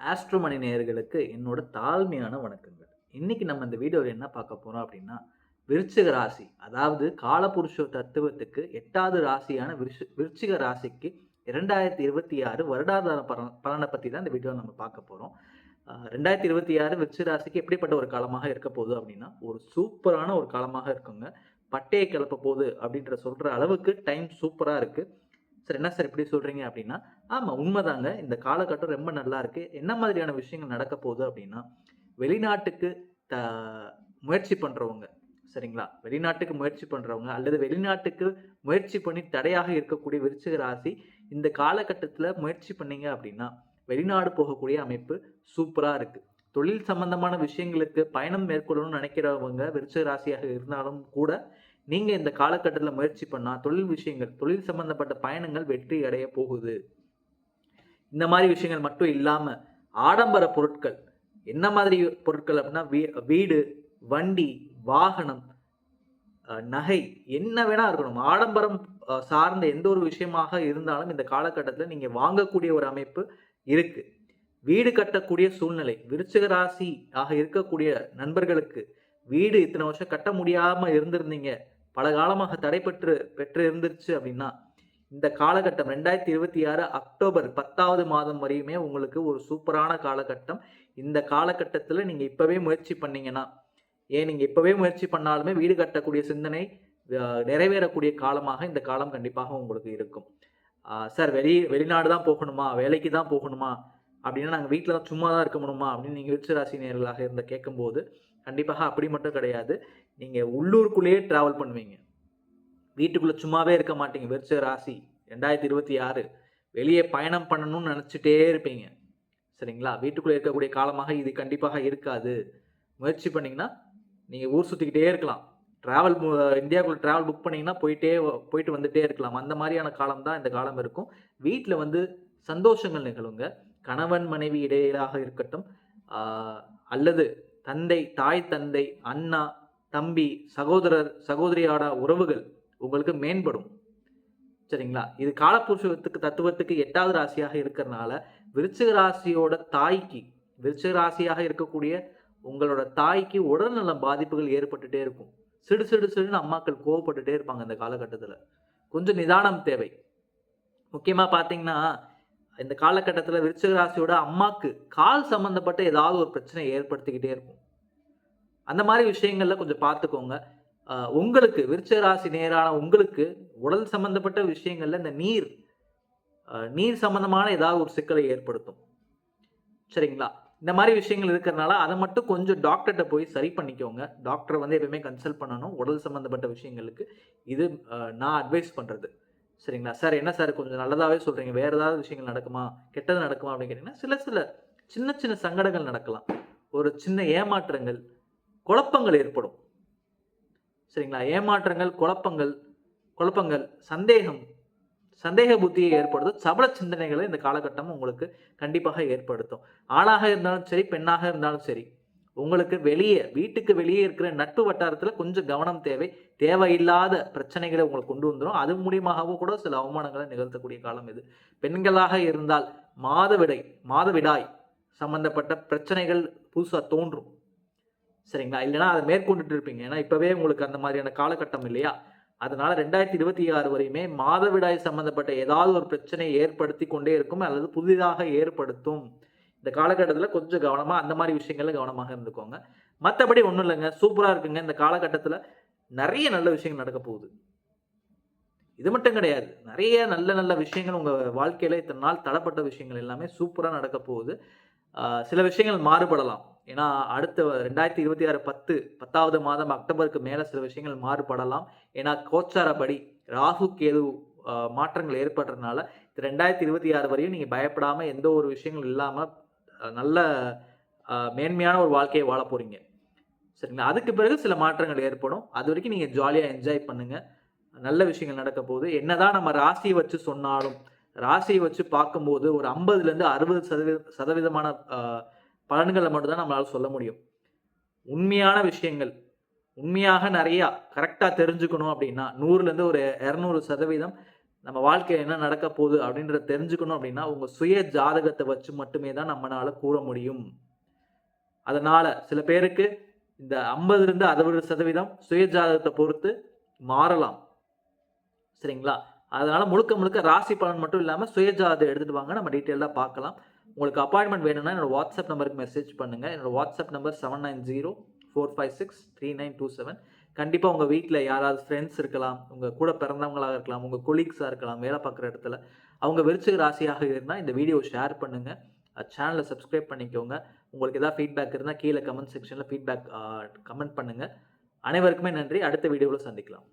ஆஸ்ட்ரோமணி நேயர்களுக்கு என்னோட தாழ்மையான வணக்கங்கள். இன்னைக்கு நம்ம இந்த வீடியோவில் என்ன பார்க்க போறோம் அப்படின்னா விருச்சிக ராசி. அதாவது காலபுருஷ தத்துவத்துக்கு எட்டாவது ராசியான விருஷ விருச்சிக ராசிக்கு இரண்டாயிரத்தி இருபத்தி ஆறு வருடாதார பலன் பலனை பற்றி தான் இந்த வீடியோவில் நம்ம பார்க்க போகிறோம் ரெண்டாயிரத்தி இருபத்தி ஆறு விருச்சிக ராசிக்கு எப்படிப்பட்ட ஒரு காலமாக இருக்க போகுது அப்படின்னா ஒரு சூப்பரான ஒரு காலமாக இருக்குங்க. பட்டையை கிளப்ப போகுது அப்படின்ற சொல்கிற அளவுக்கு டைம் சூப்பராக இருக்குது சார் என்ன சார் இப்படி சொல்கிறீங்க அப்படின்னா ஆமாம் உண்மைதாங்க. இந்த காலகட்டம் ரொம்ப நல்லா இருக்கு. என்ன மாதிரியான விஷயங்கள் நடக்க போகுது அப்படின்னா வெளிநாட்டுக்கு த முயற்சி பண்ணுறவங்க சரிங்களா? வெளிநாட்டுக்கு முயற்சி பண்ணுறவங்க அல்லது வெளிநாட்டுக்கு முயற்சி பண்ணி தடையாக இருக்கக்கூடிய விருச்சிக ராசி இந்த காலகட்டத்தில் முயற்சி பண்ணீங்க அப்படின்னா வெளிநாடு போகக்கூடிய அமைப்பு சூப்பராக இருக்குது தொழில் சம்பந்தமான விஷயங்களுக்கு பயணம் மேற்கொள்ளணும்னு நினைக்கிறவங்க விருச்சிக ராசியாக இருந்தாலும் கூட நீங்கள் இந்த காலகட்டத்தில் முயற்சி பண்ணால் தொழில் விஷயங்கள் தொழில் சம்பந்தப்பட்ட பயணங்கள் வெற்றி அடைய போகுது. இந்த மாதிரி விஷயங்கள் மட்டும் இல்லாமல் ஆடம்பர பொருட்கள் என்ன மாதிரி பொருட்கள் அப்படின்னா வீ வீடு வண்டி வாகனம் நகை என்ன வேணா இருக்கணும். ஆடம்பரம் சார்ந்த எந்த ஒரு விஷயமாக இருந்தாலும் இந்த காலகட்டத்தில் நீங்கள் வாங்கக்கூடிய ஒரு அமைப்பு இருக்கு. வீடு கட்டக்கூடிய சூழ்நிலை விருச்சிக ராசி ஆக இருக்கக்கூடிய நண்பர்களுக்கு வீடு இத்தனை வருஷம் கட்ட முடியாமல் இருந்திருந்தீங்க. பல காலமாக தடைபெற்று பெற்று இருந்துருச்சு அப்படின்னா இந்த காலகட்டம் ரெண்டாயிரத்தி இருபத்தி ஆறு அக்டோபர் பத்தாவது மாதம் வரையுமே உங்களுக்கு ஒரு சூப்பரான காலகட்டம். இந்த காலகட்டத்தில் நீங்கள் இப்போவே முயற்சி பண்ணீங்கன்னா ஏன் நீங்கள் இப்போவே முயற்சி பண்ணாலுமே வீடு கட்டக்கூடிய சிந்தனை நிறைவேறக்கூடிய காலமாக இந்த காலம் கண்டிப்பாக உங்களுக்கு இருக்கும். சார் வெளி வெளிநாடு தான் போகணுமா? வேலைக்கு தான் போகணுமா? அப்படின்னா நாங்கள் வீட்டில் தான் சும்மா தான் இருக்க முடியுமா? அப்படின்னு நீங்கள் விருச்சராசி நேர்களாக இருந்த கேட்கும்போது கண்டிப்பாக அப்படி மட்டும் கிடையாது. நீங்கள் உள்ளூருக்குள்ளேயே ட்ராவல் பண்ணுவீங்க. வீட்டுக்குள்ளே சும்மாவே இருக்க மாட்டீங்க. விருச்ச ராசி ரெண்டாயிரத்தி இருபத்தி ஆறு. வெளியே பயணம் பண்ணணும்னு நினச்சிட்டே இருப்பீங்க. சரிங்களா? வீட்டுக்குள்ளே இருக்கக்கூடிய காலமாக இது கண்டிப்பாக இருக்காது. முயற்சி பண்ணிங்கன்னா நீங்கள் ஊர் சுற்றிக்கிட்டே இருக்கலாம். ட்ராவல் இந்தியாவுக்குள்ள ட்ராவல் புக் பண்ணிங்கன்னா போயிட்டே போயிட்டு வந்துட்டே இருக்கலாம். அந்த மாதிரியான காலம் தான் இந்த காலம் இருக்கும். வீட்டில் வந்து சந்தோஷங்கள் நிகழுங்க. கணவன் மனைவி இடையிலாக இருக்கட்டும் அல்லது தந்தை தாய் தந்தை அண்ணா தம்பி சகோதரர் சகோதரியோட உறவுகள் உங்களுக்கு மேம்படும். சரிங்களா? இது காலப்புருஷத்துக்கு தத்துவத்துக்கு எட்டாவது ராசியாக இருக்கிறனால விருச்சிக ராசியோட தாய்க்கு விருச்சிக ராசியாக இருக்கக்கூடிய உங்களோட தாய்க்கு உடல்நல பாதிப்புகள் ஏற்பட்டுட்டே இருக்கும். சிடு சிடு சிடுன்னு அம்மாக்கள் கோவப்பட்டுட்டே இருப்பாங்க இந்த காலகட்டத்தில். கொஞ்சம் நிதானம் தேவை. முக்கியமாக பார்த்தீங்கன்னா இந்த காலகட்டத்தில் விருச்சிக ராசியோட அம்மாக்கு கால் சம்மந்தப்பட்ட ஏதாவது ஒரு பிரச்சனை ஏற்படுத்திக்கிட்டே இருக்கும். அந்த மாதிரி விஷயங்கள்ல கொஞ்சம் பார்த்துக்கோங்க. உங்களுக்கு விருச்ச ராசி நேரான உங்களுக்கு உடல் சம்பந்தப்பட்ட விஷயங்கள்ல இந்த நீர் நீர் சம்பந்தமான ஏதாவது ஒரு சிக்கலை ஏற்படுத்தும். சரிங்களா? இந்த மாதிரி விஷயங்கள் இருக்கிறனால அதை மட்டும் கொஞ்சம் டாக்டர்கிட்ட போய் சரி பண்ணிக்கோங்க. டாக்டர் வந்து எப்பயுமே கன்சல்ட் பண்ணணும் உடல் சம்பந்தப்பட்ட விஷயங்களுக்கு. இது நான் அட்வைஸ் பண்றது. சரிங்களா? சார் என்ன சார் கொஞ்சம் நல்லதாகவே சொல்றீங்க? வேற ஏதாவது விஷயங்கள் நடக்குமா? கெட்டது நடக்குமா அப்படின்னு கேட்டீங்கன்னா சில சில சின்ன சின்ன சங்கடங்கள் நடக்கலாம். ஒரு சின்ன ஏமாற்றங்கள் குழப்பங்கள் ஏற்படும். சரிங்களா? ஏமாற்றங்கள் குழப்பங்கள் குழப்பங்கள் சந்தேகம் சந்தேக புத்தியை ஏற்படுத்தும் சபல சிந்தனைகளை இந்த காலகட்டம் உங்களுக்கு கண்டிப்பாக ஏற்படுத்தும். ஆணாக இருந்தாலும் சரி பெண்ணாக இருந்தாலும் சரி உங்களுக்கு வெளியே வீட்டுக்கு வெளியே இருக்கிற நட்பு வட்டாரத்தில் கொஞ்சம் கவனம் தேவை. தேவையில்லாத பிரச்சனைகளை உங்களுக்கு கொண்டு வந்துடும் அது மூலியமாகவும் கூட சில அவமானங்களை நிகழ்த்தக்கூடிய காலம் இது. பெண்களாக இருந்தால் மாதவிடை மாதவிடாய் சம்பந்தப்பட்ட பிரச்சனைகள் புதுசாக தோன்றும். சரிங்களா? இல்லைன்னா அதை மேற்கொண்டுட்டு இருப்பீங்க. ஏன்னா இப்பவே உங்களுக்கு அந்த மாதிரியான காலகட்டம் இல்லையா? அதனால ரெண்டாயிரத்தி இருபத்தி ஆறு வரையுமே மாதவிடாய் சம்பந்தப்பட்ட ஏதாவது ஒரு பிரச்சனையை ஏற்படுத்தி கொண்டே இருக்கும் அல்லது புதிதாக ஏற்படுத்தும். இந்த காலகட்டத்தில் கொஞ்சம் கவனமாக அந்த மாதிரி விஷயங்கள்ல கவனமாக இருந்துக்கோங்க. மற்றபடி ஒன்றும் இல்லைங்க. சூப்பராக இருக்குங்க. இந்த காலகட்டத்தில் நிறைய நல்ல விஷயங்கள் நடக்க போகுது. இது மட்டும் கிடையாது. நிறைய நல்ல நல்ல விஷயங்கள் உங்கள் வாழ்க்கையில் இத்தனை நாள் தடப்பட்ட விஷயங்கள் எல்லாமே சூப்பராக நடக்க போகுது. சில விஷயங்கள் மாறுபடலாம். ஏன்னா அடுத்த ரெண்டாயிரத்தி இருபத்தி ஆறு பத்து பத்தாவது மாதம் அக்டோபருக்கு மேலே சில விஷயங்கள் மாறுபடலாம். ஏன்னா கோச்சாரப்படி ராகு கேது மாற்றங்கள் ஏற்படுறதுனால ரெண்டாயிரத்தி இருபத்தி ஆறு வரையும் நீங்கள் பயப்படாமல் எந்த ஒரு விஷயங்கள் இல்லாமல் நல்ல மேன்மையான ஒரு வாழ்க்கையை வாழ போகிறீங்க சரிங்களா? அதுக்கு பிறகு சில மாற்றங்கள் ஏற்படும். அது வரைக்கும் நீங்கள் ஜாலியாக என்ஜாய் பண்ணுங்கள் நல்ல விஷயங்கள் நடக்க போகுது. என்னதான் நம்ம ராசியை வச்சு சொன்னாலும் ராசியை வச்சு பார்க்கும்போது ஒரு ஐம்பதுலேருந்து அறுபது சதவீத சதவீதமான பலன்களை மட்டும்தான் நம்மளால் சொல்ல முடியும். உண்மையான விஷயங்கள் உண்மையாக நிறையா கரெக்டாக தெரிஞ்சுக்கணும் அப்படின்னா நூறுலேருந்து ஒரு இரநூறு சதவீதம் நம்ம வாழ்க்கையில் என்ன நடக்க போகுது அப்படின்றத தெரிஞ்சுக்கணும் அப்படின்னா உங்கள் சுய ஜாதகத்தை வச்சு மட்டுமே தான் நம்மளால் கூற முடியும். அதனால் சில பேருக்கு இந்த ஐம்பதுலேருந்து அறுபது சதவீதம் சுய ஜாதகத்தை பொறுத்து மாறலாம். சரிங்களா? அதனால் முழுக்க முழுக்க ராசி பலன் மட்டும் இல்லாமல் சுய ஜாதகம் எடுத்துகிட்டு வாங்க. நம்ம டீட்டெயிலாக பார்க்கலாம். உங்களுக்கு அப்பாயின்மெண்ட் வேணும்னா என்னோட வாட்ஸ்அப் நம்பருக்கு மெசேஜ் பண்ணுங்க. என்னோட WhatsApp number seven nine zero four five six three nine two seven கண்டிப்பாக உங்கள் வீட்டில் யாராவது ஃப்ரெண்ட்ஸ் இருக்கலாம் உங்கள் கூட பிறந்தவங்களாக இருக்கலாம் உங்கள் கொலீக்ஸாக இருக்கலாம் வேலை பார்க்குற இடத்துல. அவங்க விருச்சிக ராசியாக இருந்தால் இந்த வீடியோ ஷேர் பண்ணுங்கள் சேனலை சப்ஸ்கிரைப் பண்ணிக்கோங்க. உங்களுக்கு எதாவது ஃபீட்பேக் இருந்தால் கீழே கமெண்ட் செக்ஷனில் ஃபீட்பேக் கமெண்ட் பண்ணுங்கள் அனைவருக்குமே நன்றி. அடுத்த வீடியோவில் சந்திக்கலாம்.